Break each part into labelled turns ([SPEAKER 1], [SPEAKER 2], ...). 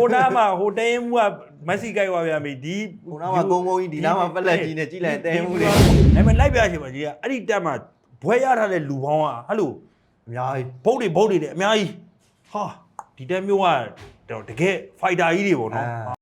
[SPEAKER 1] ဟိုနားမှာဟိုတဲရင်မှုကမက်ဆီကိုက်သွားပြန်ပြီဒီ
[SPEAKER 2] ဟိုနားမှာကုန်းကုန်းကြီးဒီနားမှာပက်လက်ကြီးနဲ့ကြီးလိုက်တဲမှုတွေ
[SPEAKER 1] အဲ့မဲ့လိုက်ပြချင်ပါကြီးကအဲ့ဒီတက်မှာဘွဲရထားတဲ့လူပေါင်းကဟဲ့လို့
[SPEAKER 2] အများကြီး
[SPEAKER 1] ဘုတ်တွေဘုတ်တွေနဲ့အများကြီးဟာဒီတက်မျိုးကတော့တကယ်ဖိုက်တာကြီးတွေပေါ့နော်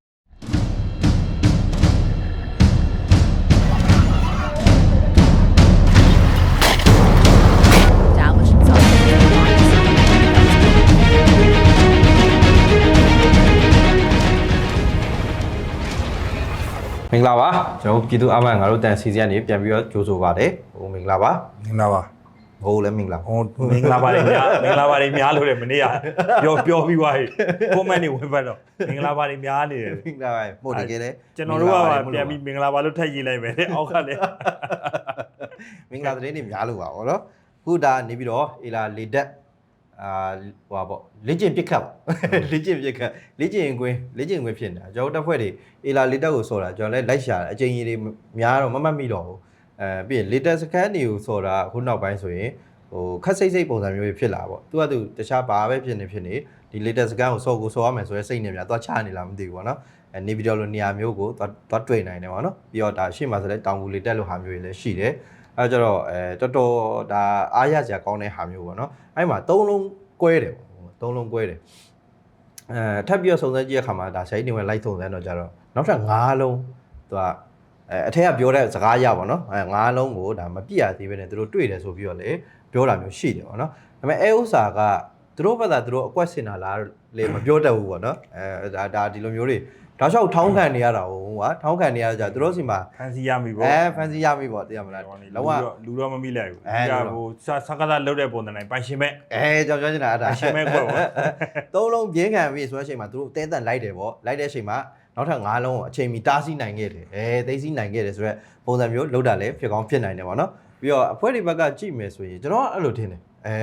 [SPEAKER 2] မင်္ဂလာပါကျွန်တော်ပြည်သူအမန်ငါတို့တန်စီစီကနေပြန်ပြီးတော့ကြိုးဆိုပါတယ်ဟိုမင်္ဂလာပါ
[SPEAKER 1] မင်္ဂလာပါ
[SPEAKER 2] ဟိုလည်းမင်္ဂလာ
[SPEAKER 1] ဟိုမင်္ဂလာပါတယ်များမင်္ဂလာပါတယ်များလို့လည်းမနေ့ကပြောပြောပြီးသွားပြီ comment တွေဝင်ပတ်တော့မင်္ဂလာပါတယ်များနေတယ်
[SPEAKER 2] မင်္ဂလာပါပို့တကယ်လေ
[SPEAKER 1] ကျွန်တော်တို့ကပြန်ပြီးမင်္ဂလာပါလို့ထပ်ရေးလိုက်မယ်တဲ့အောက်ကလည်း
[SPEAKER 2] မင်္ဂလာသတင်းတွေများလို့ပါဗောနော်ခုဒါနေပြီးတော့အေလာလေတက် အာဟိုပါပေါ့လေ့ကျင့်ပစ်ခတ်ပေါ့လေ့ကျင့်ပစ်ခတ်လေ့ကျင့်ရင်ကွင်းလေ့ကျင့်ကွင်းဖြစ်နေတာကျွန်တော်တို့တက်ဖွဲ့တွေအေလာလေတက်ကိုစော်တာကျွန်တော်လည်းလိုက်ရှာတယ်အချိန်ကြီးတွေများတော့မမှတ်မိတော့ဘူးအဲပြီးရင်လေတက်စကန်တွေကိုစော်တာခုနောက်ပိုင်းဆိုရင်ဟိုခက်စိတ်စိတ်ပုံစံမျိုးတွေဖြစ်လာပေါ့သူကသူတခြားဘာပဲဖြစ်နေဖြစ်နေဒီလေတက်စကန်ကိုစော်ကိုစော်ရမယ်ဆိုရဲစိတ်နဲ့များသွားချနေလားမသိဘူးပေါ့နော်အဲနေပြီးတော့လိုနေရာမျိုးကိုသွားသွားတွေ့နိုင်တယ်ပေါ့နော်ပြီးတော့ဒါရှေ့မှာဆိုလဲတောင်ကူလေတက်လို့ဟာမျိုးတွေလည်းရှိတယ် အဲကြတော့အဲတော်တော်ဒါအားရစရာကောင်းတဲ့ဟာမျိုးပေါ့နော်အဲ့မှာ၃လုံးကွဲတယ်ပေါ့၃လုံးကွဲတယ်အဲထပ်ပြီးတော့စုံစမ်းကြည့်ရခါမှာဒါဆိုင်နေဝင်လိုက်စုံစမ်းတော့ကြတော့နောက်ထပ်၅လုံးသူကအဲအထက်ကပြောတဲ့စကားရပါတော့အဲ၅လုံးကိုဒါမပြည့်ရသေးပဲနဲ့သူတို့တွေ့တယ်ဆိုပြီးတော့လေပြောတာမျိုးရှိတယ်ပေါ့နော်ဒါပေမဲ့အဲဥစ္စာကသူတို့ဘက်ကသူတို့အကွက်စင်တာလားလေမပြောတတ်ဘူးပေါ့နော်အဲဒါဒါဒီလိုမျိုးတွေ ဒါလျှောက်ထောင်းခံနေရတာဟိုကွာထောင်းခံနေရကြသူတို့စီမှာ
[SPEAKER 1] ဖန်စီရပြီပေါ့
[SPEAKER 2] အဲဖန်စီရပြီပေါ့သိရမလား
[SPEAKER 1] လုံး
[SPEAKER 2] လုံး
[SPEAKER 1] ဝ
[SPEAKER 2] ဝ
[SPEAKER 1] လူတော့မမိလိုက်ဘူး
[SPEAKER 2] အဲ
[SPEAKER 1] ဒီက
[SPEAKER 2] လူတော့
[SPEAKER 1] ဟိုစစကားသားလုတ်တဲ့ပုံစံတိုင်းပိုင်ရှင်မဲ့
[SPEAKER 2] အဲကြောင်ပြောချင်တာအဲ့ဒါ
[SPEAKER 1] ပိုင်ရှင်မဲ့ကွက်ပေါ့
[SPEAKER 2] သုံးလုံးပြင်းခံပြီဆိုတဲ့အချိန်မှာသူတို့တဲတန်လိုက်တယ်ပေါ့လိုက်တဲ့အချိန်မှာနောက်ထပ်၅လုံးကိုအချိန်မီတားဆီးနိုင်ခဲ့တယ်အဲသိသိနိုင်ခဲ့တယ်ဆိုတော့ပုံစံမျိုးလောက်တာလည်းဖြစ်ကောင်းဖြစ်နိုင်တယ်ပေါ့နော်ပြီးတော့အဖွဲ့ဒီဘက်ကကြည့်မယ်ဆိုရင်ကျွန်တော်ကအဲ့လိုထင်တယ်အဲ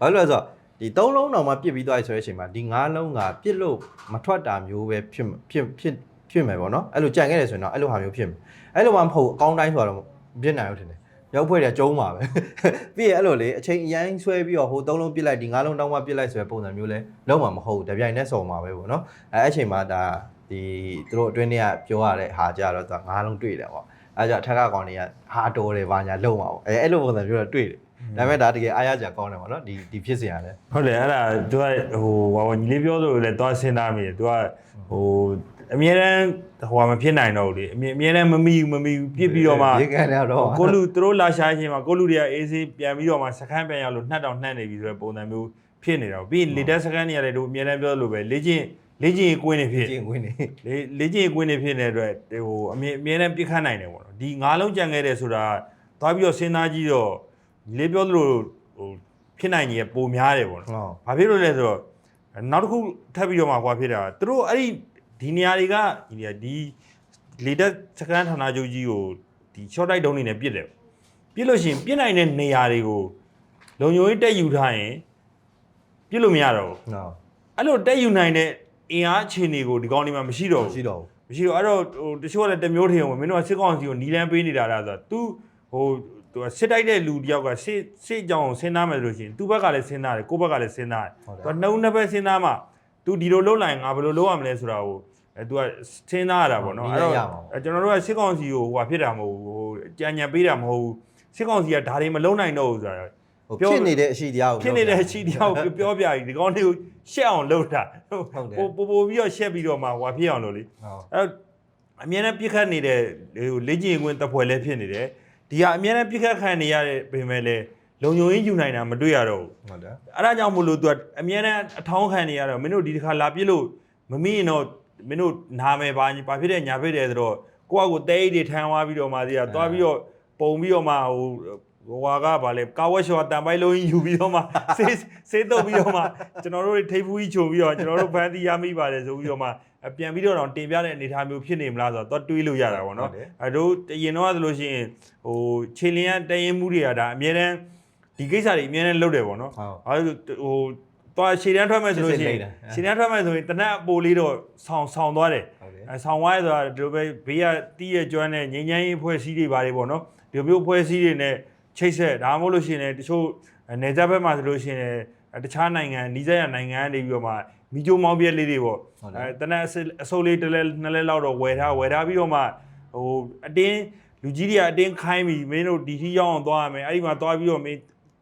[SPEAKER 2] ဘာလို့လဲဆိုတော့ ဒီသုံးလုံးတော့မှပြစ်ပြီးသွားပြီဆိုတဲ့အချိန်မှာဒီ၅လုံးကပြစ်လို့မထွက်တာမျိုးပဲဖြစ်ဖြစ်ဖြစ်ဖြစ်မယ်ပေါ့နော်အဲ့လိုကြံခဲ့တယ်ဆိုရင်တော့အဲ့လိုဟာမျိုးဖြစ်မယ်အဲ့လိုမှမဟုတ်ဘူးအကောင်းတိုင်းဆိုတော့ပြစ်နိုင်လို့ထင်တယ်ရောက်ဖွဲ့တယ်ကျုံးပါပဲပြီးရင်အဲ့လိုလေအချိန်အရင်ဆွဲပြီးတော့ဟိုသုံးလုံးပြစ်လိုက်ဒီငါးလုံးတောင်းမှပြစ်လိုက်ဆိုတဲ့ပုံစံမျိုးလဲလုံးဝမဟုတ်ဘူးတပြိုင်နဲ့စုံပါပဲပေါ့နော်အဲအဲ့အချိန်မှာဒါဒီသူတို့အတွင်းထဲကပြောရတဲ့ဟာကြတော့သူကငါးလုံးတွေ့တယ်ပေါ့အဲကြောင့်အထက်ကကောင်တွေကဟာတော်တယ်ဘာညာလုံးပါပေါ့အဲအဲ့လိုပုံစံမျိုးတော့တွေ့တယ် ဒါပေမဲ့ဒါတကယ်အားရကြကောင်းတယ်ပေါ့နော်ဒီဒီဖြစ်စရာလဲ
[SPEAKER 1] ဟုတ်တယ်အဲ့ဒါသူကဟိုဟိုညီလေးပြောသလိုလဲသွားစဉ်းစားမိတယ်သူကဟိုအမြဲတမ်းဟိုမဖြစ်နိုင်တော့ဘူးလေအမြဲအမြဲတမ်းမမီဘူးမမီဘူးပြစ်ပြီးတော့မှ
[SPEAKER 2] ရေကန်ရတော့
[SPEAKER 1] ကိုလူသူတို့လာရှာခြင်းမှာကိုလူတွေကအေးဆေးပြန်ပြီးတော့မှစခန်းပြန်ရောက်လို့နှက်တောင်နှက်နေပြီဆိုတဲ့ပုံစံမျိုးဖြစ်နေတော့ပြီးရင်လေတက်စခန်းနေရတယ်တို့အမြဲတမ်းပြောလို့ပဲလေ့ကျင့်လေ့ကျင့်ကွင်းနေဖြစ်
[SPEAKER 2] ကျင်ဝင်နေ
[SPEAKER 1] လေလေ့ကျင့်ကွင်းနေဖြစ်နေတဲ့အတွက်ဟိုအမြဲအမြဲတမ်းပြစ်ခတ်နိုင်တယ်ပေါ့နော်ဒီငါးလုံးကြံခဲ့တယ်ဆိုတာသွားပြီးတော့စဉ်းစားကြည့်တော့ လေးပြောသလိုဟိုဖြစ်နိုင်ကြီးပုံများတယ်ပေါ့နော်
[SPEAKER 2] ဟုတ်
[SPEAKER 1] ဘာဖြစ်လို့လဲဆိုတော့နောက်တစ်ခုထပ်ပြီးတော့မှကွာဖြစ်တာသူတို့အဲ့ဒီဒီနေရာတွေကဒီနေရာဒီလေတက်စကန်ဌာနချုပ်ကြီးကိုဒီ short တိုက်တုံးနေနဲ့ပြစ်တယ်ပြစ်လို့ရှိရင်ပြစ်နိုင်တဲ့နေရာတွေကိုလုံခြုံရေးတက်ယူထားရင်ပြစ်လို့မရတော့ဘူး
[SPEAKER 2] ဟုတ်
[SPEAKER 1] အဲ့လိုတက်ယူနိုင်တဲ့အင်အားအခြေအနေကိုဒီကောင်းဒီမှာမရှိတော့ဘူး
[SPEAKER 2] ရှိတော့ဘူး
[SPEAKER 1] မရှိတော့အဲ့တော့ဟိုတချို့ကလည်းတစ်မျိုးထင်အောင်မင်းတို့ကစစ်ကောင်စီကိုနီလန်းပေးနေတာလားဆိုတော့ तू ဟို သူကစစ်တိုက်တဲ့လူတယောက်ကစစ်စစ်ကြောင်ကိုစဉ်းစားမယ်ဆိုလို့ရှိရင်သူ့ဘက်ကလည်းစဉ်းစားတယ်ကိုယ့်ဘက်ကလည်းစဉ်းစားတယ်
[SPEAKER 2] ဟုတ်တယ်
[SPEAKER 1] သူကနှုံနှစ်ဘက်စဉ်းစားမှ तू ဒီလိုလုပ်လိုက်ရင်ငါဘယ်လိုလုပ်ရမလဲဆိုတာကိုအဲ तू ကစဉ်းစားရတာပေါ့နော်
[SPEAKER 2] ဟုတ်
[SPEAKER 1] အဲ့
[SPEAKER 2] နည်း
[SPEAKER 1] တော့
[SPEAKER 2] ရမှာပေါ့
[SPEAKER 1] အဲကျွန်တော်တို့ကစစ်ကောင်စီကိုဟိုဟာဖြစ်တာမဟုတ်ဘူးဟိုကြံညံပေးတာမဟုတ်ဘူးစစ်ကောင်စီကဒါတွေမလုံနိုင်တော့ဘူးဆိုတာ
[SPEAKER 2] ဟို
[SPEAKER 1] ပြော
[SPEAKER 2] ဖြစ်နေတဲ့အရှိတရားကို
[SPEAKER 1] ဖြစ်နေတဲ့အချီတယောက်ပြောပြပြီးဒီကောင်တွေကိုရှက်အောင်လုပ်တာ
[SPEAKER 2] ဟုတ်တယ်
[SPEAKER 1] ပိုပိုပိုပြီးတော့ရှက်ပြီးတော့မှဟိုဟာဖြစ်အောင်လုပ်လေ
[SPEAKER 2] ဟုတ်
[SPEAKER 1] အဲ့တော့အမြဲတမ်းပြစ်ခတ်နေတဲ့ဟိုလေ့ကျင့်ခွင့်တပ်ဖွဲ့လည်းဖြစ်နေတယ် ဒီဟာအမြဲတမ်းပြစ်ခတ်ခံနေရတဲ့ပြင်မဲ့လေလုံခြုံရေးယူနိုင်တာမတွေ့ရတော့ဘူး
[SPEAKER 2] ဟုတ်တယ်
[SPEAKER 1] အဲ့ဒါကြောင့်မို့လို့သူကအမြဲတမ်းအထောင်းခံနေရတော့မင်းတို့ဒီတစ်ခါလာပြစ်လို့မမိရင်တော့မင်းတို့နာမယ်ပါဘာဖြစ်တဲ့ညာဖြစ်တယ်ဆိုတော့ကိုယ့်အကိုတဲအိတ်တွေထမ်းသွားပြီးတော့မှဒီကသွားပြီးတော့ပုံပြီးတော့မှဟိုဟိုဟာကဗာလေကာဝက်ရှော်တန်ပိုက်လုံးကြီးယူပြီးတော့မှဆေးဆေးတော့ပြီးတော့မှကျွန်တော်တို့တွေထိပ်ဖူးကြီးခြုံပြီးတော့ကျွန်တော်တို့ဖန်တီးရမိပါတယ်ဆိုပြီးတော့မှအ ပြန်ပြီးတော့တော့တင်ပြတဲ့အနေအထားမျိုးဖြစ်နေမလားဆိုတော့တွေးလို့ရတာပေါ့နော်အဲတို့တရင်တော့ဆိုလို့ရှိရင်ဟိုခြေလျင်ကတရင်မှုတွေကဒါအမြဲတမ်းဒီကိစ္စတွေအမြဲတမ်းလုပ်တယ်ပေါ့နော်
[SPEAKER 2] ဟုတ်
[SPEAKER 1] အဲဟိုသွားရှည်တန်းထွက်မယ်ဆိုလို့ရှိရင်
[SPEAKER 2] စစ်စစ်လိမ့်တာ
[SPEAKER 1] ရှည်တန်းထွက်မယ်ဆိုရင်တနက်အပိုလေးတော့ဆောင်းဆောင်းသွားတယ်
[SPEAKER 2] ဟုတ်တယ်
[SPEAKER 1] အဲဆောင်းသွားရဆိုတာဒီလိုပဲဘေးကတီးရကျွမ်းတဲ့ငိမ့်ငိမ့်ရေးဖွဲ့စည်းတွေပါတယ်ပေါ့နော်ဒီလိုမျိုးဖွဲ့စည်းတွေနဲ့ချိတ်ဆက်ဒါမှမဟုတ်လို့ရှိရင်လည်းတချို့အဲနယ်စပ်ဘက်မှာဆိုလို့ရှိရင်လည်းအဲတခြားနိုင်ငံနီးစပ်ရနိုင်ငံကနေပြီးတော့မှ မီဂျိုမောင်းပြက်လေးတွေပေါ့
[SPEAKER 2] ဟုတ်တယ်
[SPEAKER 1] အဲတနက်အစစ်အစိုးလေးတစ်လဲနှစ်လဲလောက်တော့ဝယ်ထားဝယ်ထားပြီးတော့မှဟိုအတင်းလူကြီးတွေကအတင်းခိုင်းပြီးမင်းတို့ဒီထီရောက်အောင်သွားရမယ်အဲ့ဒီမှာသွားပြီးတော့မင်း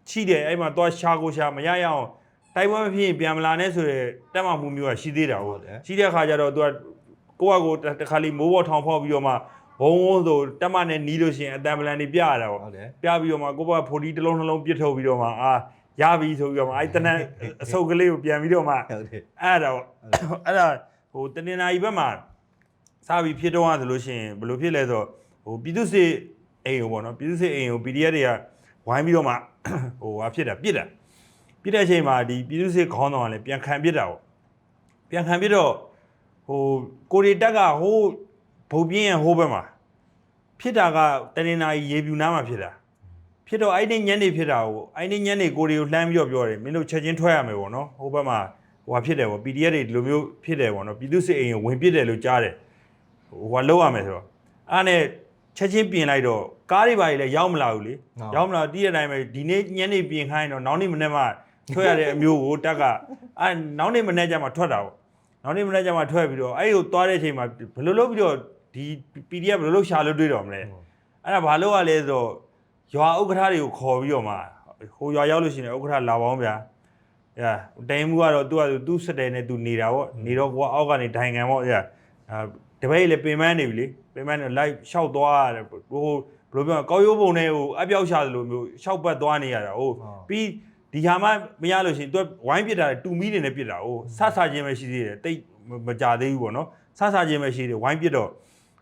[SPEAKER 1] ချိတယ်အဲ့ဒီမှာသွားရှာကိုရှာမရရအောင်တိုက်ပွဲမဖြစ်ရင်ပြန်မလာနဲ့ဆိုရဲတက်မှမှုမျိုးကရှိသေးတာဟုတ်ရှိတဲ့အခါကျတော့ तू ကကိုယ့်အကိုတခါလီမိုးပေါ်ထောင်ဖောက်ပြီးတော့မှဘုံဘုံဆိုတက်မှနဲ့နီးလို့ရှိရင်အတန်ပလန်တွေပြရတာပေါ့
[SPEAKER 2] ဟုတ်တယ်
[SPEAKER 1] ပြပြီးတော့မှကိုယ့်ဘက်40တစ်လုံးနှလုံးပြစ်ထုတ်ပြီးတော့မှအာ ရပြီဆိုပြီးတော့မှအဲ့တနက်အစုပ်ကလေးကိုပြန်ပြီးတော့မှ
[SPEAKER 2] ဟုတ်တယ်
[SPEAKER 1] အဲ့ဒါပေါ့အဲ့ဒါဟိုတနင်္လာရီဘက်မှာစပြီးဖြစ်တော့ဆိုလို့ရှိရင်ဘယ်လိုဖြစ်လဲဆိုတော့ဟိုပြည်သူစစ်အိမ်ကိုပေါ့နော်ပြည်သူစစ်အိမ်ကို PDF တွေကဝိုင်းပြီးတော့မှဟိုဟာဖြစ်တာပြစ်တာပြစ်တဲ့အချိန်မှာဒီပြည်သူစစ်ခေါင်းဆောင်ကလည်းပြန်ခံပြစ်တာပေါ့ပြန်ခံပြစ်တော့ဟိုကိုရီတက်ကဟိုဘုံပြင်းရဟိုဘက်မှာဖြစ်တာကတနင်္လာရီရေပြူနားမှာဖြစ်တာ ဖြစ်တော့အဲ့ဒီညနေဖြစ်တာကိုအဲ့ဒီညနေကိုရီကိုလှမ်းပြီးတော့ပြောတယ်မင်းတို့ချက်ချင်းထွက်ရမယ်ပေါ့နော်ဟိုဘက်မှာဟိုဟာဖြစ်တယ်ပေါ့ PDF တွေဒီလိုမျိုးဖြစ်တယ်ပေါ့နော်ပြည်သူစစ်အိမ်ကိုဝင်ပစ်တယ်လို့ကြားတယ်ဟိုဟာလောက်ရမယ်ဆိုတော့အားနဲ့ချက်ချင်းပြင်လိုက်တော့ကားတွေပါကြီးလည်းရောက်မလာဘူးလေရောက်မလာတီးတဲ့အတိုင်းပဲဒီနေ့ညနေပြင်ခိုင်းတော့နောက်နေ့မနေ့မှထွက်ရတဲ့အမျိုးကိုတက်ကအဲနောက်နေ့မနေ့ကျမှထွက်တာပေါ့နောက်နေ့မနေ့ကျမှထွက်ပြီးတော့အဲ့ကိုသွားတဲ့အချိန်မှာဘယ်လိုလုပ်ပြီးတော့ဒီ PDF ဘယ်လိုလုပ်ရှာလို့တွေ့တော့မလဲအဲ့ဒါဘာလို့ရလဲဆိုတော့ ရွာဥက္ကဋ္ဌတွေကိုခေါ်ပြီးတော့မှဟိုရွာရောက်လို့ရှိရင်ဥက္ကဋ္ဌလာပေါင်းဗျာ။ညာတိုင်မှုကတော့သူကသူ့စတဲ့နဲ့သူနေတာပေါ့။နေတော့ကိုကအောက်ကနေဒိုင်ငံပေါ့ညာ။အာတပည့်လည်းပင်မနေပြီလေ။ပင်မနေလိုက်ရှောက်သွားရတယ်ဟိုဘယ်လိုပြောကောက်ရိုးပုံနဲ့ဟိုအပြောက်ရှာသလိုမျိုးရှောက်ပတ်သွားနေရတာ။ဟိုပြီးဒီဟာမှမရလို့ရှိရင်သူဝိုင်းပစ်တာတူမီနေနဲ့ပစ်တာ။ဟိုဆဆချင်းပဲရှိသေးတယ်။တိတ်မကြသေးဘူးပေါ့နော်။ဆဆချင်းပဲရှိသေးတယ်ဝိုင်းပစ်တော့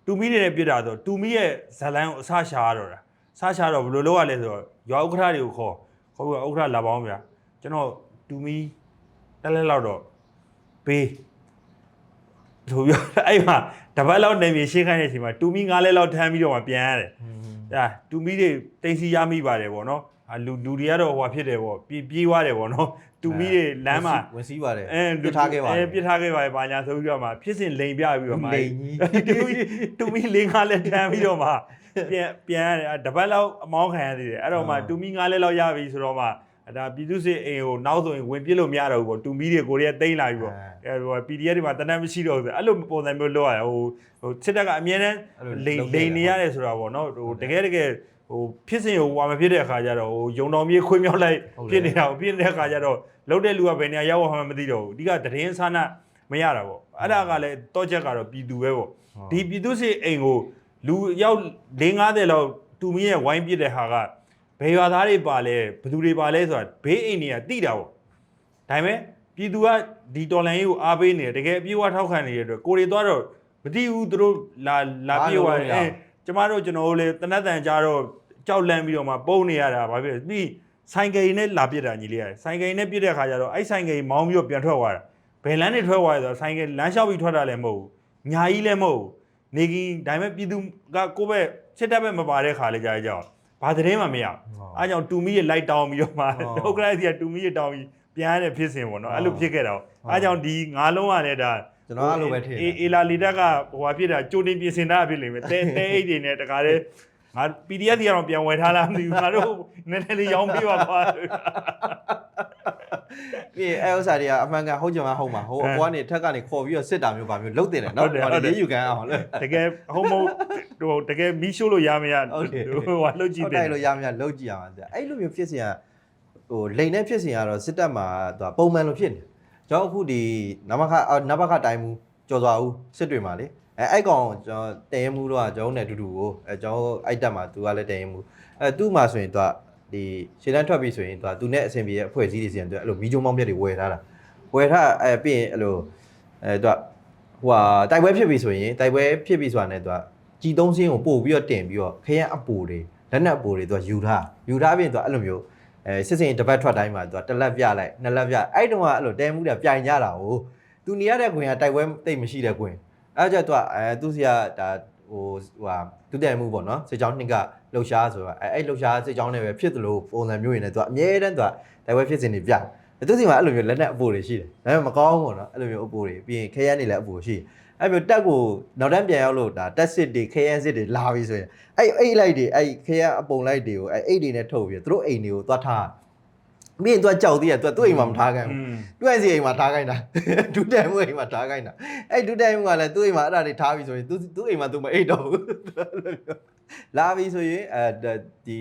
[SPEAKER 1] တူမီနေနဲ့ပစ်တာဆိုတူမီရဲ့ဇလန်းကိုအဆရှာရတော့တာ။ ဆရှာတော့ဘယ်လိုလုပ်ရလဲဆိုတော့ရွာဥက္ကဋ္ဌတွေကိုခေါ်ခေါ်ပြီးဥက္ကဋ္ဌလာပေါင်းဗျာ။ကျွန်တော်တူမီတက်လက်လောက်တော့ပေးဆိုပြီးတော့အဲ့မှာတပတ်လောက်နေမြေရှင်းခိုင်းတဲ့အချိန်မှာတူမီ9လက်လောက်ထမ်းပြီးတော့မှပြန်ရတယ်။ဒါတူမီတွေတင်စီရမိပါတယ်ဗောနော်။အာလူလူတွေကတော့ဟိုဟာဖြစ်တယ်ဗောပြေးပြေးသွားတယ်ဗောနော်။တူမီတွေလမ်းမှာ
[SPEAKER 2] ဝင်စီးပါတယ်
[SPEAKER 1] အဲ
[SPEAKER 2] ပြထားခဲ့ပါတ
[SPEAKER 1] အဲ
[SPEAKER 2] ယ်
[SPEAKER 1] ပြစ်ထားခဲ့ပါတယ်ဘာညာဆိုပြီးတော့မှဖြစ်စဉ်လိန်ပြပြီးတော့မှ
[SPEAKER 2] လိန်ကြီး
[SPEAKER 1] တူမီတူမီလေး9လက်ထမ်းပြီးတော့မှ ပြန်ပြန်ရတယ်အဲ့တပတ်လောက်အမောင်းခံရသေးတယ်အဲ့တော့မှတူမီ9လက်လောက်ရပြီဆိုတော့မှအဲ့ဒါပြည်သူစစ်အိမ်ကိုနောက်ဆိုရင်ဝင်ပြစ်လို့မရတော့ဘူးပေါ့တူမီတွေကိုရီးယားတိမ့်လာပြီပေါ့အဲဟို PDF တွေမှာတနက်မရှိတော့ဘူးဆိုအဲ့လိုပုံစံမျိုးလုပ်ရတယ်ဟိုဟိုစစ်တပ်ကအမြဲတမ်းလိန်လိန်နေရတယ်ဆိုတာပေါ့နော်ဟိုတကယ်တကယ်ဟိုဖြစ်စဉ်ကိုဟိုမဖြစ်တဲ့အခါကျတော့ဟိုယုံတော်မြေခွေးမြောက်လိုက်ဖြစ်နေတာကိုဖြစ်နေတဲ့အခါကျတော့လုံးတဲ့လူကဘယ်နေရာရောက်မှမသိတော့ဘူးအဓိကသတင်းဆန္ဒမရတာပေါ့အဲ့ဒါကလည်းတော့ချက်ကတော့ပြည်သူပဲပေါ့ဒီပြည်သူစစ်အိမ်ကို လူရောက်50လောက်တူမီရဲ့ဝိုင်းပြစ်တဲ့ဟာကဘယ်ရွာသားတွေပါလဲဘယ်သူတွေပါလဲဆိုတာဘေးအိမ်တွေကတိတာပေါ့ဒါပေမဲ့ပြည်သူကဒီတော်လိုင်းကြီးကိုအားပေးနေတယ်တကယ်အပြည့်အဝထောက်ခံနေတဲ့အတွက်ကိုရီသွားတော့မသိဘူးသူတို့လာလာပြေးသွားတယ်အဲကျမတို့ကျွန်တော်တို့လည်းတနတ်တန်ကြတော့ကြောက်လန့်ပြီးတော့မှပုံနေရတာဘာဖြစ်လဲပြီးဆိုင်ကယ်နဲ့လာပြစ်တာညီလေးရတယ်ဆိုင်ကယ်နဲ့ပြစ်တဲ့ခါကျတော့အဲ့ဆိုင်ကယ်မောင်းပြီးတော့ပြန်ထွက်သွားတာဘယ်လမ်းနဲ့ထွက်သွားလဲဆိုတော့ဆိုင်ကယ်လမ်းလျှောက်ပြီးထွက်တာလည်းမဟုတ်ဘူးညာကြီးလည်းမဟုတ်ဘူး နေကင်းဒါပေမဲ့ပြည်သူကကိုယ့်ဘက်စစ်တပ်ဘက်မပါတဲ့ခါလေးကြားကြအောင်ဘာသတင်းမှမရဘူးအားကြောင့်တူမီရဲ့လိုက်တောင်းပြီးတော့မှ
[SPEAKER 2] ဟုတ်
[SPEAKER 1] ဒုက္ခလိုက်စီကတူမီရဲ့တောင်းပြီးပြန်ရတဲ့ဖြစ်စဉ်ပေါ့နော်အဲ့လိုဖြစ်ခဲ့တာပေါ့အားကြောင့်ဒီငါးလုံးကလည်းဒါ
[SPEAKER 2] ကျွန်တော်အဲ့လိုပဲထင်တယ်
[SPEAKER 1] အေအေလာလီတက်ကဟိုဟာဖြစ်တာကြိုတင်ပြင်ဆင်တာဖြစ်လိမ့်မယ်တဲတဲအိတ်တွေနဲ့တခါတည်းငါ PDF တွေကတော့ပြန်ဝယ်ထားလားမသိဘူးငါတို့နည်းနည်းလေးရောင်းပေးပါကွာ
[SPEAKER 2] ပြီးရင်အဲဥစ္စာတွေကအမှန်ကန်ဟုတ်ကြမှာဟုတ်မှာဟိုအပေါ်ကနေထက်ကနေခေါ်ပြီးတော့စစ်တာမျိုးပါမျိုးလုတ်တင်တယ်နော်ဟိုရေးယူကန်အောင်လေ
[SPEAKER 1] တကယ်ဟုတ်မဟုတ်ဟိုတကယ်မီးရှို့လို့ရမရ
[SPEAKER 2] ဟုတ်တယ်
[SPEAKER 1] ဟိုဟာလှုပ်ကြည့်
[SPEAKER 2] ဟုတ်
[SPEAKER 1] တယ်
[SPEAKER 2] တယ်လို့ရမရလုတ်ကြည့်ရမှာဆရာအဲ့လိုမျိုးဖြစ်စဉ်ကဟိုလိန်နဲ့ဖြစ်စဉ်ကတော့စစ်တပ်မှာသူကပုံမှန်လိုဖြစ်နေကျွန်တော်အခုဒီနမခနဘခတိုင်းမူကြော်စွာဦးစစ်တွေမှာလေအဲအဲ့ကောင်ကျွန်တော်တရင်မူတော့ကျွန်တော်နဲ့အတူတူကိုအဲကျွန်တော်အဲ့တက်မှာသူကလည်းတရင်မူအဲသူ့မှာဆိုရင်သူက ဒီရှေ့တန်းထွက်ပြီဆိုရင်သူကသူနဲ့အဆင်ပြေရဲ့အဖွဲ့အစည်းတွေစီရင်သူကအဲ့လိုမီဂျုံမောင်းပြက်တွေဝယ်ထားတာဝယ်ထားအဲပြီးရင်အဲ့လိုအဲသူကဟိုဟာတိုက်ပွဲဖြစ်ပြီဆိုရင်တိုက်ပွဲဖြစ်ပြီဆိုတာနဲ့သူကជីသုံးစင်းကိုပို့ပြီးတော့တင်ပြီးတော့ခရမ်းအပူတွေလက်နက်အပူတွေသူကယူထားယူထားပြီးရင်သူကအဲ့လိုမျိုးအဲစစ်စင်တစ်ပတ်ထွက်တိုင်းမှာသူကတစ်လက်ပြလိုက်နှစ်လက်ပြအဲ့တုန်းကအဲ့လိုတဲမှုတွေပြိုင်ကြတာ哦သူနေရတဲ့ခွင်ကတိုက်ပွဲတိတ်မရှိတဲ့ခွင်အဲ့ကြတော့အဲသူစီကဒါဟိုဟိုဟာသူတဲမှုပေါ့နော်စစ်ကြောင်းနှစ်က လှုပ်ရှားဆိုတာအဲအဲ့လှုပ်ရှားစိတ်ကြောင်းတွေပဲဖြစ်တယ်လို့ပုံစံမျိုးရင်းနဲ့သူကအမြဲတမ်းသူကတိုက်ပွဲဖြစ်စဉ်တွေပြတယ်သူစီမှာအဲ့လိုမျိုးလက်နဲ့အပိုတွေရှိတယ်ဒါပေမဲ့မကောင်းဘူးနော်အဲ့လိုမျိုးအပိုတွေပြီးရင်ခဲရန်တွေလည်းအပိုရှိတယ်အဲ့မျိုးတက်ကိုနောက်တန်းပြန်ရောက်လို့ဒါတက်စစ်တွေခဲရန်စစ်တွေလာပြီဆိုရင်အဲ့အိတ်လိုက်တွေအဲ့ခဲရန်အပုံလိုက်တွေကိုအဲ့အိတ်တွေနဲ့ထုတ်ပြီးသူတို့အိမ်တွေကိုသွားထားမင်းတို့ကြောက်သေးရသူသူ့အိမ်မှာမထားခိုင်းဘူးသူ့အိမ်စီအိမ်မှာထားခိုင်းတာဒုတိုင်မှုအိမ်မှာထားခိုင်းတာအဲ့ဒုတိုင်မှုကလည်းသူ့အိမ်မှာအဲ့ဒါတွေထားပြီဆိုရင်သူသူ့အိမ်မှာသူမအိတ်တော့ဘူး လာပြီဆိုရင်အဲဒီ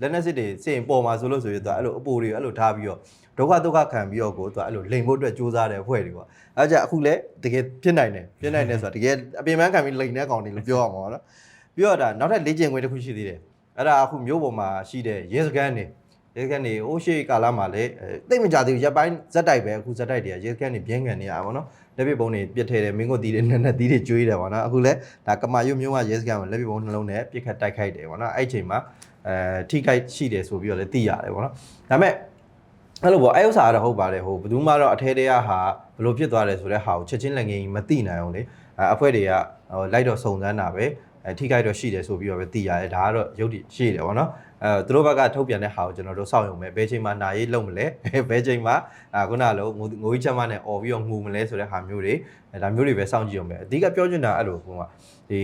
[SPEAKER 2] လက်နက်စစ်တွေစင်ပေါ်မှာဆိုလို့ဆိုရင် तू အဲ့လိုအပိုတွေအဲ့လိုထားပြီးတော့ဒုက္ခဒုက္ခခံပြီးတော့ကို तू အဲ့လိုလိန်ဖို့အတွက်စူးစမ်းတယ်အဖွဲ့တွေပေါ့အဲ့ကြအခုလည်းတကယ်ဖြစ်နိုင်တယ်ဖြစ်နိုင်တယ်ဆိုတာတကယ်အပြင်ပန်းခံပြီးလိန်တဲ့ကောင်တွေလို့ပြောရမှာပေါ့နော်ပြီးတော့ဒါနောက်ထပ်လေ့ကျင့်ခွင့်တစ်ခုရှိသေးတယ်အဲ့ဒါအခုမြို့ပေါ်မှာရှိတဲ့ရဲစခန်းတွေရဲစခန်းနေအိုးရှိကာလာမှာလည်းအဲတိတ်မကြသေးဘူးရက်ပိုင်းဇက်တိုက်ပဲအခုဇက်တိုက်တွေကရဲစခန်းနေပြင်းကန်နေရပါဘောနော် လက်ပစ်ပုံးတွေပြစ်ထဲတယ်မင်းကိုတီးတယ်နက်နက်တီးတွေကျွေးတယ်ပေါ့နော်အခုလည်းဒါကမာရွတ်မျိုးကရဲစခန်းမှာလက်ပစ်ပုံးနှလုံးနဲ့ပြစ်ခတ်တိုက်ခိုက်တယ်ပေါ့နော်အဲ့ဒီအချိန်မှာအဲထိခိုက်ရှိတယ်ဆိုပြီးတော့လည်းသိရတယ်ပေါ့နော်ဒါပေမဲ့အဲ့လိုပေါ့အဲ့ဥစ္စာကတော့ဟုတ်ပါတယ်ဟိုဘယ်သူမှတော့အထဲတည်းကဟာဘယ်လိုဖြစ်သွားတယ်ဆိုတဲ့ဟာကိုချက်ချင်းလက်ငင်းမသိနိုင်အောင်လေအဲအဖွဲ့တွေကဟိုလိုက်တော့စုံစမ်းတာပဲအဲထိခိုက်တော့ရှိတယ်ဆိုပြီးတော့ပဲသိရတယ်ဒါကတော့ရုပ်တည်ရှိတယ်ပေါ့နော် အဲသူတို့ဘက်ကထုတ်ပြန်တဲ့ဟာကိုကျွန်တော်တို့စောင့်ရုံပဲဘယ်ချိန်မှာနာရေးလုံးမလဲဘယ်ချိန်မှာအာခုနကလိုငိုငိုကြီးချက်မနဲ့អော်ပြီးတော့ငူမလဲဆိုတဲ့ဟာမျိုးတွေအဲဒါမျိုးတွေပဲစောင့်ကြည့်ရုံပဲအဓိကပြောချင်တာအဲ့လိုဟိုကဒီ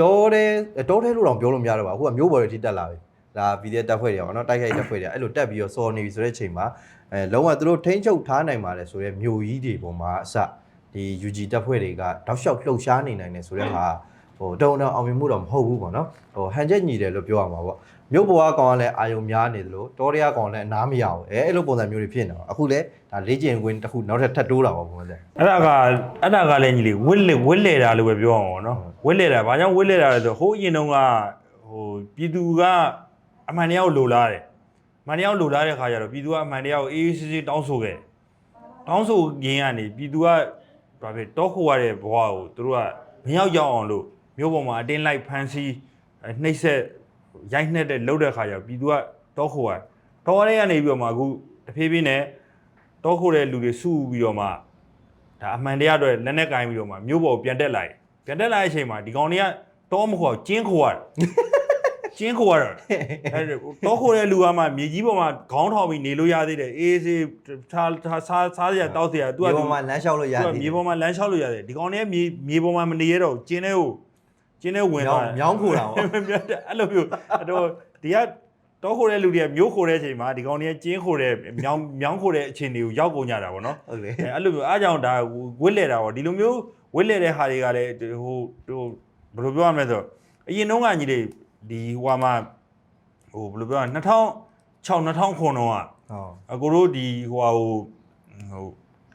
[SPEAKER 2] တောတဲ့တောတဲ့လို့တော့ပြောလို့မရတော့ပါဘူးအခုကမျိုးပေါ်တွေထိတက်လာပြီဒါဗီဒီယိုတက်ဖွဲ့တွေပေါ့နော်တိုက်ခိုက်တက်ဖွဲ့တွေအဲ့လိုတက်ပြီးတော့စော်နေပြီဆိုတဲ့ချိန်မှာအဲလုံးဝသူတို့ထိန်းချုပ်ထားနိုင်ပါတယ်ဆိုတဲ့မျိုးကြီးတွေပေါ်မှာအစဒီ UG တက်ဖွဲ့တွေကတောက်လျှောက်လှုပ်ရှားနေနိုင်တယ်ဆိုတဲ့ဟာဟိုတုံတော့အောင်မြင်မှုတော့မဟုတ်ဘူးပေါ့နော်ဟိုဟန်ချက်ညီတယ်လို့ပြောရမှာပေါ့ မြို့ဘွားကောင်ကလည်းအာယုံများနေသလိုတောရရကောင်လည်းအနားမရဘူးအဲအဲ့လိုပုံစံမျိုးတွေဖြစ်နေတာပါအခုလည်းဒါလေ့ကျင့်ခွင့်တစ်ခုနောက်ထပ်ထပ်တိုးတာပါပုံစံ
[SPEAKER 1] အဲ့ဒါကအဲ့ဒါကလည်းညီလေးဝစ်လေဝစ်လေတာလို့ပဲပြောအောင်ပေါ့နော်ဝစ်လေတာဘာကြောင့်ဝစ်လေတာလဲဆိုဟိုးအရင်တုန်းကဟိုပြည်သူကအမှန်တရားကိုလိုလားတယ်အမှန်တရားကိုလိုလားတဲ့ခါကျတော့ပြည်သူကအမှန်တရားကိုအေးအေးဆေးဆေးတောင်းဆိုခဲ့တယ်တောင်းဆိုရင်းကနေပြည်သူကဘာဖြစ်တောခိုရတဲ့ဘဝကိုသူတို့ကမရောက်ရောက်အောင်လို့မြို့ပေါ်မှာအတင်းလိုက်ဖမ်းဆီးနှိပ်စက် ရိုက်နှက်တဲ့လှုပ်တဲ့ခါကျတော့ပြည်သူကတောခိုရတောရဲကနေပြီးတော့မှအခုတဖြည်းဖြည်းနဲ့တောခိုတဲ့လူတွေစုပြီးတော့မှဒါအမှန်တရားအတွက်လက်နဲ့ကင်ပြီးတော့မှမြို့ပေါ်ပြန်တက်လာတယ်ပြန်တက်လာတဲ့အချိန်မှာဒီကောင်တွေကတောမခေါ်ကျင်းခေါ်ရတယ်ကျင်းခေါ်ရတော့အဲတောခေါ်တဲ့လူကမှမြေကြီးပေါ်မှာခေါင်းထောင်ပြီးနေလို့ရသေးတယ်အေးစေးစားစားစားစရာတောက်စရာ तू က
[SPEAKER 2] ဒီပေါ်မှာလမ်းလျှောက်လို့ရ
[SPEAKER 1] သူက
[SPEAKER 2] သည်
[SPEAKER 1] မြေပေါ်မှာလမ်းလျှောက်လို့ရတယ်ဒီကောင်တွေကမြေမြေပေါ်မှာမနေရတော့ကျင်းတဲ့ကို ကျင်းတဲ့ဝင်သွားတယ်
[SPEAKER 2] မြောင်းခိုတာပေါ့
[SPEAKER 1] အဲ့လိုမျိုးအဲ့တော့ဒီကတောခိုတဲ့လူတွေကမျိုးခိုတဲ့အချိန်မှာဒီကောင်တွေကကျင်းခိုတဲ့မြောင်းမြောင်းခိုတဲ့အချိန်တွေကိုရောက်ကုန်ကြတာပေါ့နော်
[SPEAKER 2] ဟုတ်လေ
[SPEAKER 1] အဲအဲ့လိုမျိုးအားကြောင့်ဒါဝစ်လဲတာပေါ့ဒီလိုမျိုးဝစ်လဲတဲ့ဟာတွေကလည်းဟိုဟိုဘယ်လိုပြောရမလဲဆိုတော့အရင်တုန်းကညီလေးဒီဟိုမှာဟိုဘယ်လိုပြောရလဲ2006 2009တုန်းက
[SPEAKER 2] ဟုတ်
[SPEAKER 1] အကိုတို့ဒီဟိုဟာဟိုဟို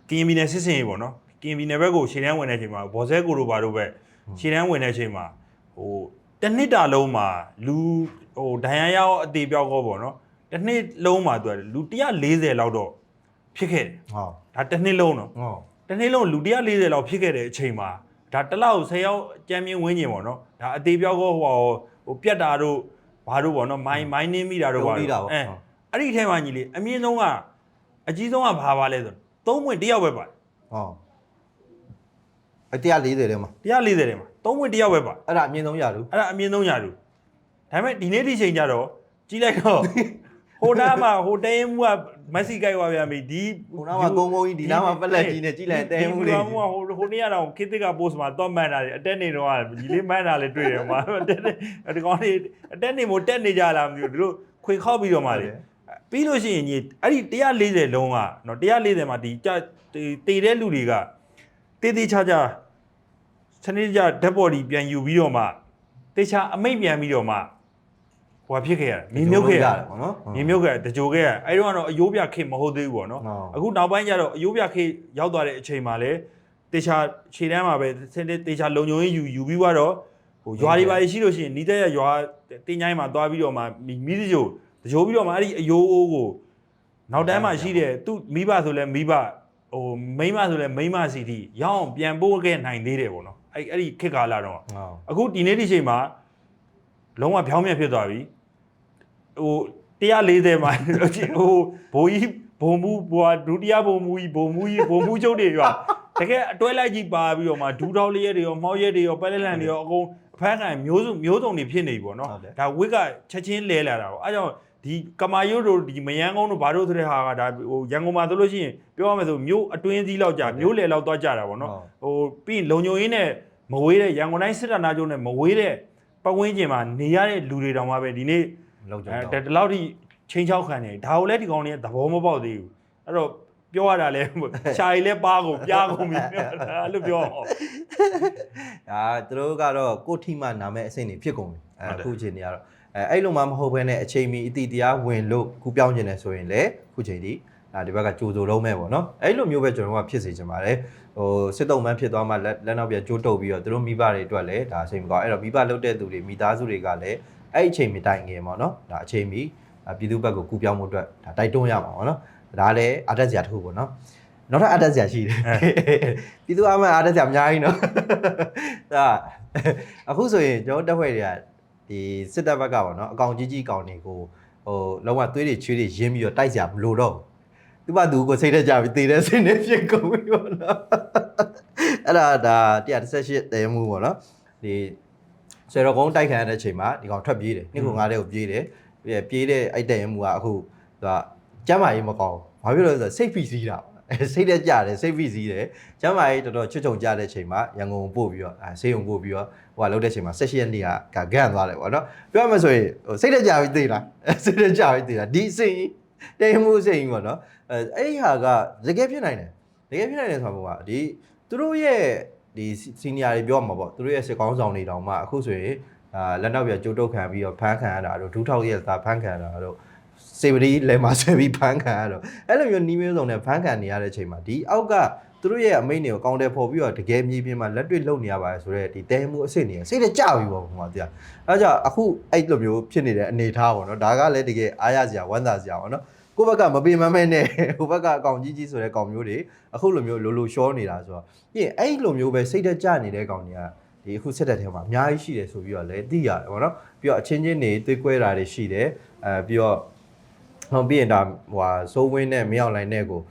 [SPEAKER 1] ကင်းမီနယ်စစ်စင်ရေးပေါ့နော်ကင်းမီနယ်ဘက်ကိုခြေတန်းဝင်တဲ့အချိန်မှာဘော်ဆဲကိုတို့ဘာတို့ပဲ ခြေတန်းဝင်တဲ့အချိန်မှာဟိုတစ်နှစ်တာလုံးမှာလူဟိုဒဏ်ရာရအောင်အသေးပြောက်ကောပေါ့နော်တစ်နှစ်လုံးမှာသူကလူ140လောက်တော့ဖြစ်ခဲ့တယ်
[SPEAKER 2] ဟုတ်
[SPEAKER 1] ဒါတစ်နှစ်လုံးတော့
[SPEAKER 2] ဟုတ်
[SPEAKER 1] တစ်နေ့လုံးလူ140လောက်ဖြစ်ခဲ့တဲ့အချိန်မှာဒါတစ်လောက်10ယောက်ကြမ်းမြင့်ဝင်းကျင်ပေါ့နော်ဒါအသေးပြောက်ကောဟိုဟာဟိုပြတ်တာတို့ဘာတို့ပေါ့နော်မိုင်းမိုင်းနင်းမိတာတို့ဘာ
[SPEAKER 2] လုံးပြီးတာပေါ့
[SPEAKER 1] အဲအဲ့ဒီထဲမှာညီလေးအမြင့်ဆုံးကအကြီးဆုံးကဘာပါလဲဆိုသုံးပွင့်တစ်ယောက်ပဲပါ
[SPEAKER 2] ဟုတ် အ140ထဲမှာ
[SPEAKER 1] 140ထဲမှာသုံးပွင့်တစ်ယောက်ပဲပါ
[SPEAKER 2] အဲ့ဒါအမြင့်ဆုံးရလူ
[SPEAKER 1] အဲ့ဒါအမြင့်ဆုံးညာလူဒါပေမဲ့ဒီနေ့ဒီချိန်ကျတော့ကြီးလိုက်တော့ဟိုနားမှာဟိုတဲရင်မှုကမက်ဆီကိုက်သွားပြန်ပြီဒီ
[SPEAKER 2] ဟိုနားမှာကုန်းကုန်းကြီးဒီနားမှာပက်လက်ကြီးနဲ့ကြီးလိုက်တဲမှုလေး
[SPEAKER 1] ဒီဟိုဟိုဟိုနေ့ကတော့ခေတ်သစ်က post မှာတော့မှန်တာလေအတက်နေတော့ဒီလေးမှန်တာလေတွေ့တယ်မှာအတက်နေဒီကောင်လေးအတက်နေမို့တက်နေကြလားမသိဘူးတို့ခွေခောက်ပြီးတော့မှလေပြီးလို့ရှိရင်ညီအဲ့ဒီ140လုံးကနော်140မှာဒီကြတည်တဲ့လူတွေကတေးသေးချာချာ စနစ်ကြဓာတ်ပေါ်ဒီပြန်ယူပြီးတော့မှတေချာအမိတ်ပြန်ပြီးတော့မှဟိုဖြစ်ခဲ့ရတယ်မြေမြုပ်ခဲ့ရတယ်
[SPEAKER 2] ပေါ့နော်
[SPEAKER 1] မြေမြုပ်ခဲ့တကြိုခဲ့ရအဲ့တော့ကတော့အယိုးပြခေတ်မဟုတ်သေးဘူးပေါ့နော်
[SPEAKER 2] ဟုတ်
[SPEAKER 1] အခုနောက်ပိုင်းကျတော့အယိုးပြခေတ်ရောက်သွားတဲ့အချိန်မှာလေတေချာခြေတန်းမှာပဲစင်တေချာလုံခြုံရေးယူယူပြီးတော့ဟိုရွာတွေပါရှိလို့ရှိရင်နီးတဲ့ရွာတင်းချိုင်းမှာသွားပြီးတော့မှမိစကြိုတကြိုပြီးတော့မှအဲ့ဒီအယိုးအိုးကိုနောက်တန်းမှာရှိတဲ့သူမိဘဆိုလဲမိဘဟိုမိန်းမဆိုလဲမိန်းမစီတီရအောင်ပြန်ပို့ခဲ့နိုင်သေးတယ်ပေါ့နော် အဲ့အဲ့ဒီခေတ်ကာလတော့
[SPEAKER 2] ဟုတ်
[SPEAKER 1] အခုဒီနေ့ဒီချိန်မှာလုံးဝဖြောင်းပြန်ဖြစ်သွားပြီဟို140မှာဟိုဘိုးကြီးဘုံမူဘွာဒုတိယဘုံမူကြီးဘုံမူကြီးဘုံမူချုပ်တွေရောတကယ်အတွဲလိုက်ကြီးပါပြီးတော့မှဒူးထောက်လေးတွေရောမောက်ရက်တွေရောပက်လက်လန်တွေရောအကုန်အဖက်ခံမျိုးစုမျိုးစုံတွေဖြစ်နေပြီပေါ့နော်ဒါဝစ်ကချက်ချင်းလဲလာတာပေါ့အဲကြောင့် ဒီကမာယိုတို့ဒီမယန်းကုန်းတို့ဘာတို့ဆိုတဲ့ဟာကဒါဟိုရန်ကုန်မှာဆိုလို့ရှိရင်ပြောရမယ်ဆိုမျိုးအတွင်းစည်းလောက်ကြာမျိုးလေလောက်သွားကြတာပေါ့နော်ဟိုပြီးရင်လုံညုံရင်းနဲ့မဝေးတဲ့ရန်ကုန်တိုင်းစစ်တပ်နာကျုံနဲ့မဝေးတဲ့ပတ်ဝန်းကျင်မှာနေရတဲ့လူတွေတောင်မှပဲဒီနေ့
[SPEAKER 2] လောက်ကြ
[SPEAKER 1] အဲ
[SPEAKER 2] တော့
[SPEAKER 1] ဒီလောက်ထိချချင်းချောက်ခံနေဒါကိုလည်းဒီကောင်တွေကသဘောမပေါက်သေးဘူးအဲ့တော့ပြောရတာလဲရှာရီလဲပါကုန်ပြားကုန်ပြီအဲ့လိုပြောအောင်
[SPEAKER 2] ဒါသူတို့ကတော့ကိုယ့်ထိမှနာမဲ့အဆင့်တွေဖြစ်ကုန်ပြီအဲ
[SPEAKER 1] ဟုတ်တယ်
[SPEAKER 2] အခုချိန်တွေကတော့ အဲအဲ့လိုမှမဟုတ်ဘဲနဲ့အချိန်မီအတိတရားဝင်လို့ခုပြောင်းကျင်တယ်ဆိုရင်လေခုချိန်ဒီဒါဒီဘက်ကကြိုးစိုးလုံးမဲ့ပေါ့နော်အဲ့လိုမျိုးပဲကျွန်တော်ကဖြစ်စေချင်ပါတယ်ဟိုစစ်တုံးမှန်းဖြစ်သွားမှလက်လက်နောက်ပြကြိုးတုပ်ပြီးတော့သူတို့မိဘတွေအတွက်လည်းဒါအချိန်မကောင်းအဲ့တော့မိဘလုပ်တဲ့သူတွေမိသားစုတွေကလည်းအဲ့အချိန်မီတိုင်ငယ်ပေါ့နော်ဒါအချိန်မီအာပြည်သူဘက်ကိုကူပြောင်းမှုအတွက်ဒါတိုက်တွန်းရမှာပေါ့နော်ဒါလည်းအတက်စရာတစ်ခုပေါ့နော်နောက်ထပ်အတက်စရာရှိတယ်ပြည်သူအမှန်အတက်စရာအများကြီးနော်ဒါအခုဆိုရင်ကျွန်တော်တို့တက်ဖွဲ့တွေက ဒီစစ်တပ်ဘက်ကပေါ့နော်အကောင်ကြီးကြီးအကောင်တွေကိုဟိုလုံးဝသွေးတွေချွေးတွေရင်းပြီးတော့တိုက်စရာမလိုတော့ဘူးသူ့ဘာသူကိုစိတ်ထက်ကြပြီးတည်တဲ့စိတ်နဲ့ဖြစ်ကုန်ပြီပေါ့နော်အဲ့ဒါဒါ138တရမှုပေါ့နော်ဒီဆွေတော်ကုန်းတိုက်ခံရတဲ့အချိန်မှာဒီကောင်ထွက်ပြေးတယ်နှစ်ခုငါးတဲ့ကိုပြေးတယ်ပြီးရင်ပြေးတဲ့အဲ့တရမှုကအခုသူကကျမ်းမာရေးမကောင်းဘူးဘာဖြစ်လို့လဲဆိုတော့စိတ်ဖိစီးတာပေါ့အဲ စိတ်တက်ကြတယ်စိတ်ဖိစီးတယ်ကျမ်းမာရေးတော်တော်ချွတ်ချုံကြတဲ့အချိန်မှာရန်ကုန်ကိုပို့ပြီးတော့အဲဆေးရုံပို့ပြီးတော့ဟိုကလောက်တဲ့အချိန်မှာ16ရက်နေ့ကကဂန့်သွားတယ်ပေါ့နော်ပြောရမယ်ဆိုရင်ဟိုစိတ်တက်ကြပြီးသိလားအဲစိတ်တက်ကြပြီးသိလားဒီအစိမ်တရမှုအစိမ်ပေါ့နော်အဲအဲ့ဒီဟာကတကယ်ဖြစ်နိုင်တယ်တကယ်ဖြစ်နိုင်တယ်ဆိုတာကဒီသူတို့ရဲ့ဒီစီနီယာတွေပြောမှာပေါ့သူတို့ရဲ့စစ်ကောင်းဆောင်တွေတောင်မှအခုဆိုရင်အာလက်နောက်ပြကြိုးတုတ်ခံပြီးတော့ဖမ်းခံရတာတို့ဒူးထောက်ရဲ့သာဖမ်းခံရတာတို့ စေဝရီလဲမှာဆွဲပြီးဖမ်းခံရတော့အဲ့လိုမျိုးနီးမျိုးစုံနဲ့ဖမ်းခံနေရတဲ့အချိန်မှာဒီအောက်ကသူတို့ရဲ့အမိန့်တွေကိုကောင်းတယ်ဖော်ပြီးတော့တကယ်မြေပြင်မှာလက်တွေ့လုပ်နေရပါတယ်ဆိုတော့ဒီတဲမှုအစ်စ်နေစိတ်နဲ့ကြပြီပေါ့ဟိုမှာတရားအဲကြောင့်အခုအဲ့လိုမျိုးဖြစ်နေတဲ့အနေအထားပေါ့နော်ဒါကလည်းတကယ်အားရစရာဝမ်းသာစရာပေါ့နော်ကိုယ့်ဘက်ကမပင်မမဲ့နဲ့ဟိုဘက်ကအကောင်ကြီးကြီးဆိုတဲ့ကောင်မျိုးတွေအခုလိုမျိုးလိုလိုရှောနေတာဆိုတော့ပြီးရင်အဲ့လိုမျိုးပဲစိတ်သက်ကြနေတဲ့ကောင်တွေကဒီအခုစစ်တပ်ထဲမှာအများကြီးရှိတယ်ဆိုပြီးတော့လည်းသိရတယ်ပေါ့နော်ပြီးတော့အချင်းချင်းတွေသွေးကွဲတာတွေရှိတယ်အဲပြီးတော့ ဟောပြီးရင်ဒါဟိုဟာစိုးဝင်းနဲ့မင်းအောင်လိုင်းနဲ့ကို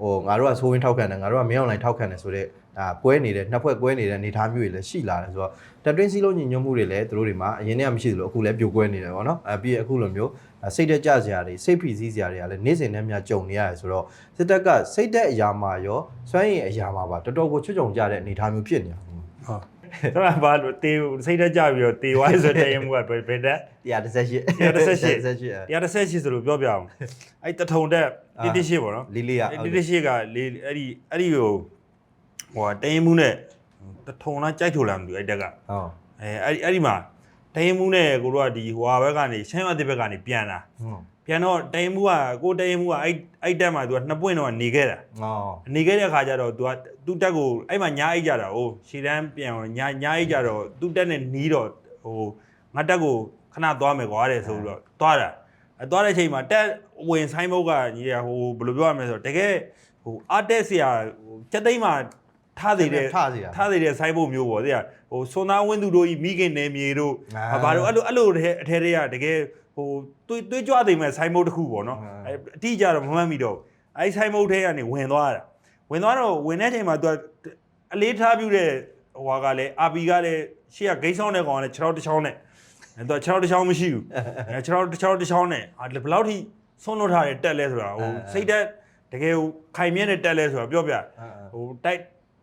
[SPEAKER 2] ဟိုငါတို့ကစိုးဝင်းထောက်ခံတယ်ငါတို့ကမင်းအောင်လိုင်းထောက်ခံတယ်ဆိုတော့ဒါကွဲနေတဲ့နှစ်ဖွဲ့ကွဲနေတဲ့အနေအထားမျိုးတွေလည်းရှိလာတယ်ဆိုတော့တက်တွင်းစည်းလုံးညီညွတ်မှုတွေလည်းသူတို့တွေမှာအရင်ကမရှိသလိုအခုလည်းပြိုကွဲနေတယ်ပေါ့နော်အဲပြီးရင်အခုလိုမျိုးစိတ်တက်ကြစရာတွေစိတ်ဖိစီးစရာတွေကလည်းနေ့စဉ်နဲ့မျှကြုံနေရတယ်ဆိုတော့စစ်တပ်ကစိတ်တက်အရာမှာရောစွမ်းရည်အရာမှာပါတော်တော်ကိုချွတ်ကြုံကြတဲ့အနေအထားမျိုးဖြစ်နေတာ
[SPEAKER 1] ဟုတ် ဒါမှဘာလို့တေစိတ်တက်ကြပြီးတော့တေဝိုင်းဆိုတဲ့ရင်မှုကဘယ်ဘယ်တက်
[SPEAKER 2] 138
[SPEAKER 1] 138 138ဆိုလို့ပြောပြအောင်အဲ့တထုံတက်တိတိရှိပေါ့နော်
[SPEAKER 2] လီလီက
[SPEAKER 1] တိတိရှိကလေအဲ့ဒီအဲ့ဒီကိုဟိုတရင်မှုနဲ့တထုံလားကြိုက်ထိုလားမသိဘူးအဲ့တက်က
[SPEAKER 2] ဟုတ်
[SPEAKER 1] အဲအဲ့ဒီအဲ့ဒီမှာတရင်မှုနဲ့ကိုတို့ကဒီဟိုဟာဘက်ကနေရှမ်းရွာတစ်ဘက်ကနေပြန်လာ
[SPEAKER 2] ဟုတ်
[SPEAKER 1] ပြန်တော့တရင်မှုကကိုတရင်မှုကအဲ့အဲ့တက်မှာသူကနှစ်ပွင့်တော့နေခဲ့တာ
[SPEAKER 2] ဟော
[SPEAKER 1] နေခဲ့တဲ့အခါကျတော့ तू ကသူ့တက်ကိုအဲ့မှာညားအိတ်ကြတာဟိုရှည်တန်းပြန်အောင်ညာညားအိတ်ကြတော့သူ့တက်နဲ့နီးတော့ဟိုငါတက်ကိုခဏသွားမယ်ကွာတဲ့ဆိုပြီးတော့သွားတာအဲသွားတဲ့အချိန်မှာတက်ဝင်ဆိုင်ဘုတ်ကညီရဟိုဘယ်လိုပြောရမလဲဆိုတော့တကယ်ဟိုအာတက်ဆရာဟိုချက်သိမ်းမှာထားသေးတဲ့
[SPEAKER 2] ထားစီရ
[SPEAKER 1] ထားသေးတဲ့ဆိုင်ဘုတ်မျိုးပေါ့တဲ့ဟိုစွန်သားဝင်းသူတို့ဤမိခင်နေမြေတို့
[SPEAKER 2] အာ
[SPEAKER 1] ဘာလို့အဲ့လိုအဲ့လိုအထဲတွေကတကယ် ဟိုတွေးတွေးကြွသိမ်းမဲ့ဆိုင်ဘုတ်တစ်ခုပေါ့နော်
[SPEAKER 2] အာ
[SPEAKER 1] အဲအတိအကျတော့မမှတ်မိတော့ဘူးအဲ့ဆိုင်ဘုတ်ထဲကနေဝင်သွားတာဝင်သွားတော့ဝင်တဲ့ချိန်မှာ तू အလေးထားပြုတဲ့ဟိုဟာကလည်းအာပီကလည်းရှေ့ကဂိမ်းဆောင်တဲ့ကောင်ကလည်းခြေထောက်တစ်ချောင်းနဲ့အဲ तू ခြေထောက်တစ်ချောင်းမရှိဘူးအဲခြေထောက်တစ်ချောင်းတစ်ချောင်းနဲ့အာဘယ်လောက်ထိဆုံးလို့ထားတဲ့တက်လဲဆိုတာဟိုစိတ်တက်တကယ်ဟိုခိုင်မြဲတဲ့တက်လဲဆိုတာပြောပြဟိုတိုက်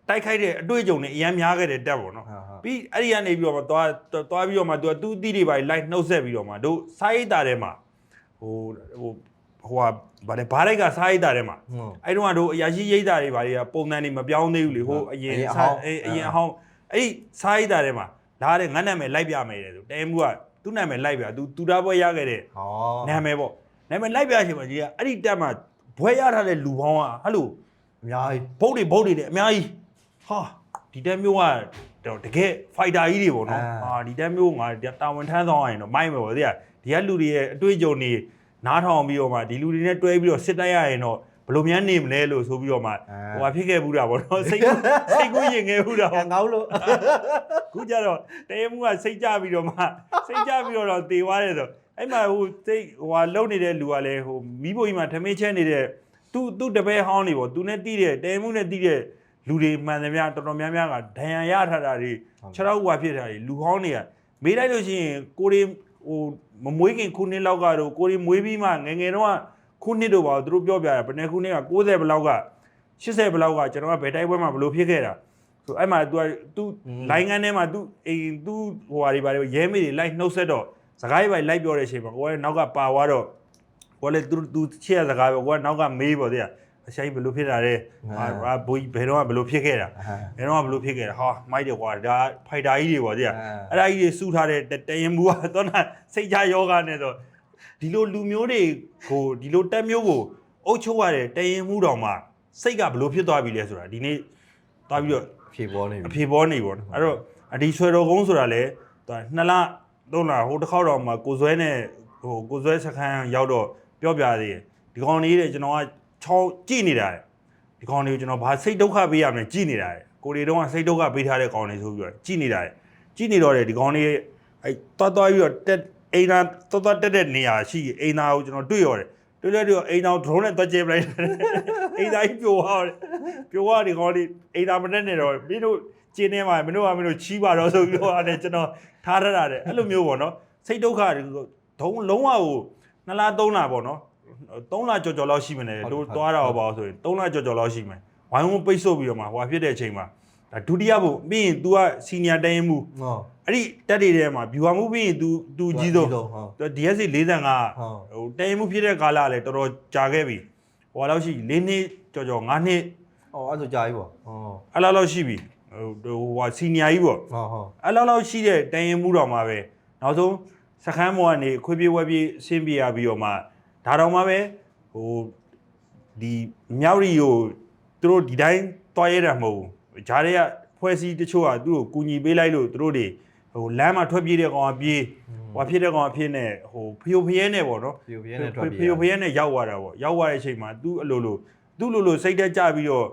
[SPEAKER 1] တိုက်ခိုက်တဲ့အတွေ့အကြုံနဲ့အများများခဲ့တဲ့တက်ပေါ့နော်
[SPEAKER 2] ဟုတ်ဟုတ်
[SPEAKER 1] ပြီးအဲ့ဒီကနေပြီးတော့မှသွားသွားပြီးတော့မှ तू သူ့အသီးတွေပါလိုက်နှုတ်ဆက်ပြီးတော့မှတို့စားရိတ်တာထဲမှာဟိုဟိုဟိုဟာဗါလဲဘားလိုက်ကစားရိတ်တာထဲမှာ
[SPEAKER 2] ဟုတ်
[SPEAKER 1] အဲ့တုန်းကတို့အရာရှိရိတ်တာတွေဘာတွေကပုံစံတွေမပြောင်းသေးဘူးလေဟိုအရင်
[SPEAKER 2] အရင်အဟောင်း
[SPEAKER 1] အေးအရင်အဟောင်းအဲ့ဒီစားရိတ်တာထဲမှာလာတဲ့ငါနာမည်လိုက်ပြမယ်တဲ့ဆိုတဲမှုကသူ့နာမည်လိုက်ပြသူတူတာပွဲရခဲ့တဲ့
[SPEAKER 2] ဟော
[SPEAKER 1] နာမည်ပေါ့နာမည်လိုက်ပြချိန်မှာကြီးကအဲ့ဒီတက်မှာဘွဲရထားတဲ့လူပေါင်းကဟဲ့လို
[SPEAKER 2] အများကြီး
[SPEAKER 1] ဘုတ်တွေဘုတ်တွေတဲ့အများကြီးဟာဒီတက်မျိုးက တော့တကယ် fighter ကြီးတွေပေါ့နော်
[SPEAKER 2] အာ
[SPEAKER 1] ဟာဒီတက်မျိုးငါတာဝန်ထမ်းဆောင်ရရင်တော့မိုက်မယ်ပေါ့သိရဒီကလူတွေရဲ့အတွေ့အကြုံတွေနားထောင်ပြီးတော့မှဒီလူတွေနဲ့တွဲပြီးတော့စစ်တိုက်ရရင်တော့ဘယ်လိုများနေမလဲလို့ဆိုပြီးတော့မှဟိုဟာဖြစ်ခဲ့ဘူးတာပေါ့နော်စိတ်ကူးစိတ်ကူးရင်ခဲ့ဘူးတာ
[SPEAKER 2] ငါ
[SPEAKER 1] ပေါ့
[SPEAKER 2] ငေါလို့
[SPEAKER 1] ခုကျတော့တဲမှုကစိတ်ကြပြီးတော့မှစိတ်ကြပြီးတော့တော့တေသွားတယ်ဆိုအဲ့မှာဟိုစိတ်ဟိုဟာလုံနေတဲ့လူကလည်းဟိုမိဖို့ကြီးမှာထမင်းချဲနေတဲ့သူ့သူ့တပည့်ဟောင်းနေပေါ့သူနဲ့တီးတဲ့တဲမှုနဲ့တီးတဲ့ လူတွေမှန်သမျှတော်တော်များများကဒဏ်ရာရထားတာတွေခြေထောက်ဝါဖြစ်တာတွေလူဟောင်းတွေကမေးလိုက်လို့ရှိရင်ကိုရီဟိုမမွေးခင်ခုနှစ်လောက်ကတော့ကိုရီမွေးပြီးမှငယ်ငယ်တော့ခုနှစ်တော့ပါသူတို့ပြောပြတာဘယ်နှစ်ခုနှစ်က60ဘလောက်က80ဘလောက်ကကျွန်တော်ကဘယ်တိုက်ပွဲမှာဘလို့ဖြစ်ခဲ့တာ ဆိုအဲ့မှာ तू က तू လိုင်းငန်းထဲမှာ तू အိမ် तू ဟိုဟာတွေဘာတွေရဲမေးတွေလိုက်နှုတ်ဆက်တော့စကားတွေပါလိုက်ပြောတဲ့အချိန်မှာကိုကနောက်ကပါသွားတော့ ကိုကလည်းသူသူချစ်ရစကားပဲကိုကနောက်ကမေးပေါ့တဲ့ အဆိုင်ဘယ်လိုဖြစ်တာလဲဟာဘိုးဘယ်တော့ဘယ်လိုဖြစ်ခဲ့တာ
[SPEAKER 2] အာ
[SPEAKER 1] ဘယ်တော့ဘယ်လိုဖြစ်ခဲ့တာဟာမိုက်တယ်ကွာဒါဖိုက်တာကြီးတွေပေါ့တဲ့
[SPEAKER 2] အာ
[SPEAKER 1] အဲ့ဒါကြီးတွေစုထားတဲ့တရင်ဘူးကတော့နာစိတ်ချယောဂနဲ့ဆိုဒီလိုလူမျိုးတွေကိုဒီလိုတက်မျိုးကိုအုပ်ချုပ်ရတဲ့တရင်မှုတော်မှာစိတ်ကဘယ်လိုဖြစ်သွားပြီလဲဆိုတာဒီနေ့သွားပြီးတော့
[SPEAKER 2] ဖြေပေါ်နေ
[SPEAKER 1] အ
[SPEAKER 2] ပြီ
[SPEAKER 1] ဖေပေါ်နေပေါ့နော်အဲ့တော့အဒီဆွဲတော်ကုန်းဆိုတာလေသူကနှစ်လသုံးလဟိုတစ်ခေါက်တော့မှကိုဇွဲနဲ့ဟိုကိုဇွဲစခန်းရောက်တော့ပြောပြသေးတယ်ဒီကောင်လေးတဲ့ကျွန်တော်က ချောင်းကြည့်နေတာတဲ့ဒီကောင်လေးကိုကျွန်တော်ဘာစိတ်ဒုက္ခပေးရမလဲကြည့်နေတာတဲ့ကိုရီတုံးကစိတ်ဒုက္ခပေးထားတဲ့ကောင်လေးဆိုပြီးတော့ကြည့်နေတာတဲ့ကြည့်နေတော့တဲ့ဒီကောင်လေးအဲ့တွားတွားပြီးတော့တက်အိမ်သာတွားတွားတက်တဲ့နေရာရှိအိမ်သာကိုကျွန်တော်တွေ့ရတယ်တွေ့လဲတွေ့တော့အိမ်သာကို drone နဲ့တွားကျဲပလိုက်တယ်အိမ်သာကြီးပြိုသွားတယ်ပြိုသွားဒီကောင်လေးအိမ်သာမတက်နေတော့မင်းတို့ကျင်းနေမှာမင်းတို့ကမင်းတို့ချီးပါတော့ဆိုပြီးတော့အဲ့ကျွန်တော်ထားရတာတဲ့အဲ့လိုမျိုးပေါ့နော်စိတ်ဒုက္ခတွေဒုံလုံးဝကိုနှစ်လသုံးလပေါ့နော် သုံးလကြော်ကြော်လောက်ရှိမနေတို့သွားတာပေါ့ဆိုရင်သုံးလကြော်ကြော်လောက်ရှိမယ်ဝိုင်းဝန်းပိတ်ဆို့ပြီးတော့မှဟွာဖြစ်တဲ့အချိန်မှာဒါဒုတိယဘုပြီးရင် तू ကစီနီယာတရင်မှု
[SPEAKER 2] ဟော
[SPEAKER 1] အဲ့ဒီတက်တွေထဲမှာ viewer မှုပြီးရင် तू तू ကြီးဆုံး
[SPEAKER 2] ဟုတ်
[SPEAKER 1] သူ DSC 45
[SPEAKER 2] ဟုတ်
[SPEAKER 1] ဟိုတရင်မှုဖြစ်တဲ့ကာလကလည်းတော်တော်ကြာခဲ့ပြီဟိုလောက်ရှိ၄နှစ်ကြော်ကြော်၅နှစ်
[SPEAKER 2] ဟောအဲ့ဆိုကြာပြီပေါ့ဟော
[SPEAKER 1] အဲ့လောက်လောက်ရှိပြီဟိုဟိုဟိုစီနီယာကြီးပေါ့
[SPEAKER 2] ဟောဟော
[SPEAKER 1] အဲ့လောက်လောက်ရှိတဲ့တန်ရင်မှုတော်မှာပဲနောက်ဆုံးစခန်းမော်ကနေခွေးပြေးဝဲပြေးဆင်းပြေးရပြီးတော့မှ ဒါတော်မှာပဲဟိုဒီမြောက်ရီကိုသူတို့ဒီတိုင်းတွားရတာမဟုတ်ဘူးဂျားတွေကဖွဲ့စည်းတချို့ကသူတို့ကူညီပေးလိုက်လို့သူတို့တွေဟိုလမ်းမှာထွက်ပြေးတဲ့ကောင်ကပြေးဟိုဖြစ်တဲ့ကောင်ကဖြစ်နေဟိုဖျို့ဖျဲနဲ့ပေါ့နော်
[SPEAKER 2] ဖြိုပြင်းနဲ့ထွက်ပြေး
[SPEAKER 1] ဖျို့ဖျဲနဲ့ရောက်သွားတာပေါ့ရောက်သွားတဲ့အချိန်မှာသူအလိုလိုသူ့လိုလိုစိတ်တက်ကြပြီးတော့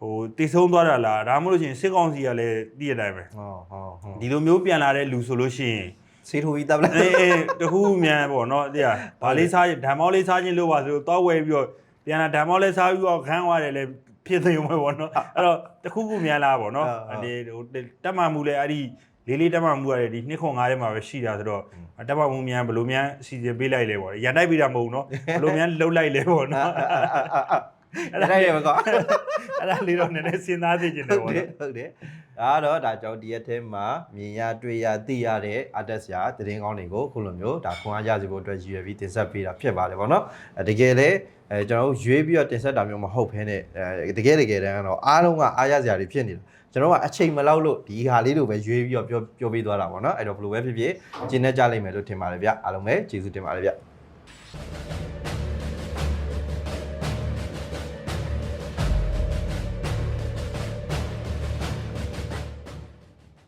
[SPEAKER 1] ဟိုတည်ဆုံးသွားတာလားဒါမှမဟုတ်လို့ရှိရင်စစ်ကောင်စီကလည်းတည်ရတိုင်းပဲ
[SPEAKER 2] ဟောဟောဟော
[SPEAKER 1] ဒီလိုမျိုးပြန်လာတဲ့လူဆိုလို့ရှိရင်
[SPEAKER 2] စေးထိုးကြီးတပ်လိုက်
[SPEAKER 1] အေးအေးတခုမြန်ပေါ့နော်တဲ့ဗာလေးစားဓမ္မောလေးစားခြင်းလို့ပါဆိုတော့ဝယ်ပြီးတော့ပြန်လာဓမ္မောလေးစားပြီးတော့ခန်းသွားတယ်လေဖြစ်သိုံပဲပေါ့နော်အဲ့တော့တခုခုမြန်လာပေါ့နော်အဲ့ဒီဟိုတက်မှမှုလဲအဲ့ဒီလေးလေးတက်မှမှုရတယ်ဒီနှစ်ခွန်ငါးထဲမှာပဲရှိတာဆိုတော့တက်မှမှုမြန်ဘလို့မြန်အစီအစဉ်ပေးလိုက်လဲပေါ့ရန်တိုက်ပေးတာမဟုတ်နော်ဘလို့မြန်လှုပ်လိုက်လဲပေါ့နော်
[SPEAKER 2] အဲ့ဒါရမကော
[SPEAKER 1] အဲ့ဒါလေးတော့နည်းနည်းစဉ်းစားသိချင်တယ်
[SPEAKER 2] ဟုတ်
[SPEAKER 1] ပေါ့
[SPEAKER 2] တယ်
[SPEAKER 1] နော်
[SPEAKER 2] ဟုတ်တယ်ဒါကတော့ဒါကြောင့်ဒီရက်ထဲမှာမြင်ရတွေ့ရသိရတဲ့ artist ရာသတင်းကောင်းတွေကိုခုလိုမျိုးဒါခွန်အားရစီဖို့အတွက်ရည်ရွယ်ပြီးတင်ဆက်ပေးတာဖြစ်ပါတယ်ဗောနော်အဲတကယ်လဲအဲကျွန်တော်တို့ရွေးပြီးတော့တင်ဆက်တာမျိုးမဟုတ်ဘဲနဲ့အဲတကယ်တကယ်တမ်းကတော့အားလုံးကအားရစရာတွေဖြစ်နေတာကျွန်တော်ကအချိန်မလောက်လို့ဒီဟာလေးလိုပဲရွေးပြီးတော့ပြောပြောပေးသွားတာဗောနော်အဲ့တော့ဘယ်လိုပဲဖြစ်ဖြစ်ကျင်းနေကြလိမ့်မယ်လို့ထင်ပါတယ်ဗျအားလုံးပဲကျေးဇူးတင်ပါတယ်ဗျ